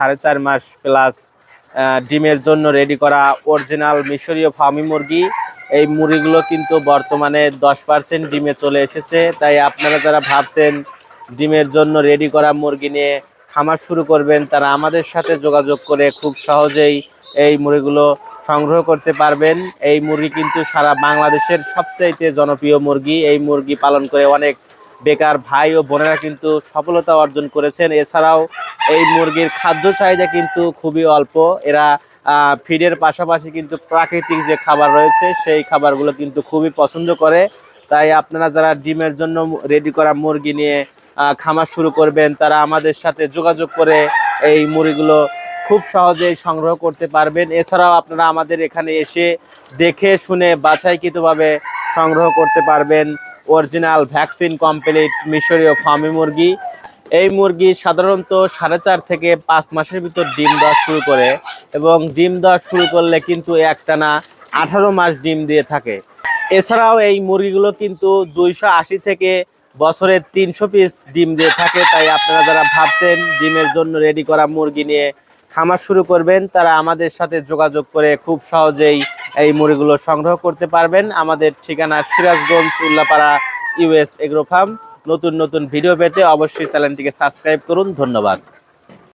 সাড়ে চার মাস প্লাস ডিমের জন্য রেডি করা অরিজিনাল মিশরীয় ফার্মি মুরগি। এই মুরগিগুলো কিন্তু বর্তমানে দশ পার্সেন্ট ডিমে চলে এসেছে। তাই আপনারা যারা ভাবছেন ডিমের জন্য রেডি করা মুরগি নিয়ে খামার শুরু করবেন, তারা আমাদের সাথে যোগাযোগ করে খুব সহজেই এই মুরগিগুলো সংগ্রহ করতে পারবেন। এই মুরগি কিন্তু সারা বাংলাদেশের সবচাইতে জনপ্রিয় মুরগি। এই মুরগি পালন করে অনেক বেকার ভাই ও বোনেরা কিন্তু সফলতা অর্জন করেছেন। এছাড়াও এই মুরগির খাদ্য চাহিদা কিন্তু খুবই অল্প। এরা ফিডের পাশাপাশি কিন্তু প্রাকৃতিক যে খাবার রয়েছে, সেই খাবারগুলো কিন্তু খুবই পছন্দ করে। তাই আপনারা যারা ডিমের জন্য রেডি করা মুরগি নিয়ে খামার শুরু করবেন, তারা আমাদের সাথে যোগাযোগ করে এই মুরগিগুলো খুব সহজেই সংগ্রহ করতে পারবেন। এছাড়াও আপনারা আমাদের এখানে এসে দেখে শুনে বাছাইকৃতভাবে সংগ্রহ করতে পারবেন। অরিজিনাল ভ্যাকসিন কমপ্লিট মিশরীয় ফার্মি মুরগি। এই মুরগি সাধারণত সাড়ে চার থেকে পাঁচ মাসের ভিতর ডিম দেওয়া শুরু করে এবং ডিম দেওয়া শুরু করলে কিন্তু একটানা আঠারো মাস ডিম দিয়ে থাকে। এছাড়াও এই মুরগিগুলো কিন্তু দুইশো আশি থেকে বছরে তিনশো পিস ডিম দিয়ে থাকে। তাই আপনারা যারা ভাবছেন ডিমের জন্য রেডি করা মুরগি নিয়ে খামার শুরু করবেন, তারা আমাদের সাথে যোগাযোগ করে খুব সহজেই এই মুড়িগুলো সংগ্রহ করতে পারবেন। আমাদের ঠিকানা সিরাজগঞ্জ, উল্লাপাড়া ইউএস এগ্রোফার্ম নতুন নতুন ভিডিও পেতে অবশ্যই চ্যানেলটিকে সাবস্ক্রাইব করুন। ধন্যবাদ।